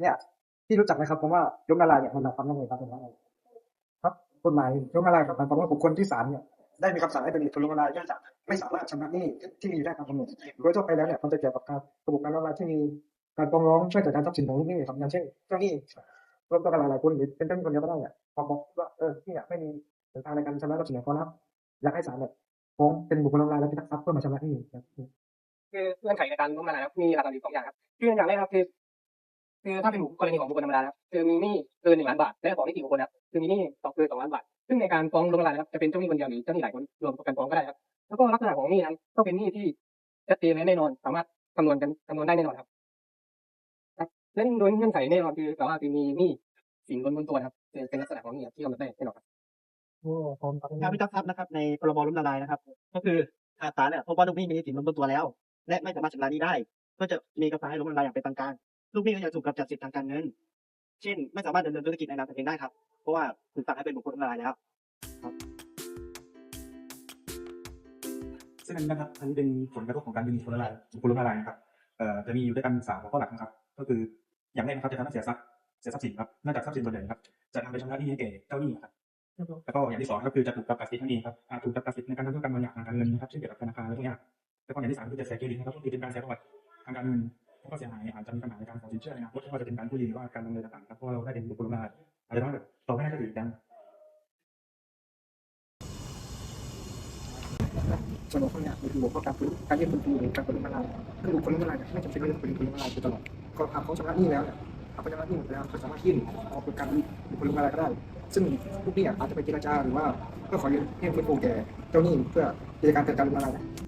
เนี่ยที่รู้จักไหมครับผมว่าล้มละลายเนี่ยมันหมายความว่าไงครับผมว่าไงครับกฎหมายล้มละลายกับหมายความว่าบุคคลที่ศาลเนี่ยได้มีคำสั่งให้เป็นบุคคลล้มละลายเนื่องจากไม่สามารถชำระหนี้ที่มีอยู่ได้ตามกำหนดโดยทั่วไปแล้วเนี่ยมันจะเกี่ยวกับการระบบการล้มละลายที่มีการฟ้องร้องช่วยจัดการทรัพย์สินของลูกหนี้ครับอย่างเช่นเจ้าหนี้รวมตัวกันหลายๆคนหรือเป็นเจ้าหนี้คนเดียวก็ได้เนี่ยพอบอกว่าเออที่เนี่ยไม่มีหนทางในการชำระทรัพย์สินของเขาแล้วอยากให้ศาลเนี่ยฟ้องเป็นบุคคลล้มละลายและพิทักษ์ทรัพย์เพื่อมาชำระหนี้ครับคือเงื่อนไขในการล้มละลายมีหลักๆอยู่สองอย่างครับคืออย่างแรกครับคือ คือถ้าเป็นกรณีของบุคคลธรรมดานะครับคือมีหนี้เกินหนึ่งล้านบาทและของนิติบุคคลนะครับคือมีหนี้ต่อเกินสองล้านบาท ซึ่งในการฟ้องล้มละลายนะครับจะเป็นเจ้าหนี้คนเดียวหรือเจ้าหนี้หลายคนรวมกันฟ้องก็ได้ครับแล้วก็ลักษณะของหนี้นั้นต้องเป็นหนี้ที่ชัดเจนและแน่นอน สามารถคำนวณกันคำนวณได้แน่นอนครับและโดยเงื่อนไขแน่นอนคือแต่ว่าคือมีหนี้สินบนบนตัวครับเป็นลักษณะของหนี้ที่กำหนดได้แน่นอนครับโอ้พร้อมครับการพิทักษ์ทรัพย์นะครับ ในพรบล้มละลายนะครับ ก็คือถ้าศาลเนี่ยพบว่าลูกหนี้มีสินล้นบนตัวแล้ว และไม่สามารถชำระหนี้ได้ ก็จะมีคำสั่งให้ล้มละลายอย่างเป็นทางการ ลูกหนี้ก็จะถูกกำจัดสิทธิทางการเงิน เช่น ไม่สามารถดำเนินธุรกิจในนามตนเองได้ครับ เพราะว่าถูกสั่งให้เป็นบุคคลล้มละลายแล้วซึ่งอันนี้นะครับอันนี้เป็นผลกระทบของการเป็นบุคคลละลายบุคคลละลายนะครับเอ่อจะมีอยู่ด้วยกันสามหัวข้อหลักนะครับ ก็คืออย่างแรกนะครับจะทำให้เสียทรัพย์เสียทรัพย์สินครับเนื่องจากทรัพย์สินส่วนใหญ่นะครับจะนำไปชำระหนี้ให้แก่เจ้าหนี้ครับแล้วก็อย่างที่สองก็คือจะถูกจำกัดสิทธิ์นั่นเองครับอาจถูกจำกัดสิทธิ์ในการทำธุรกรรมบางอย่างทางการเงินนะครับเช่นเกี่ยวกับธนาคารอะไรพวกเนี้ยแล้วก็อย่างที่สามคือจะเสียเครดิตนะครับก็คือเป็นการเสียประวัติทางการเงินแล้วก็เสียหายอา จะมีปัญหาในการขอสินเชื่อนอนาคตไม่ว่าจะเป็นการกู้ยืมหรือว่าการดำเนินต่างๆครับเพราะว่าเราได้เป็นบุคคลละลายอาจจะต้องแบบต่อไม่ได้ก็ถือกันส่วนบุคคลเนี่ยมันคือบุคคลการฟื้นการยื่นฟื้นฟูหรือการฟื้นมาลายคือบุคคลล้มละลายเนี่ยไม่จำเป็นต้องเป็นบุคคลล้มละลายอยู่ตลอดก็หากเขาชำระหนี้แล้วเนี่ยหากเขาชำระหนี้หมดแล้วเขาสามารถยื่นขอเป็นการบุคคลล้มละลายก็ได้ ซึ่งลูกหนี้อาจจะไปเจรจาหรือว่าเพื่อขอยื่นให้ฟื้นฟูแก่เจ้าหนี้เพื่อกิจการเกิดการล้มละลาย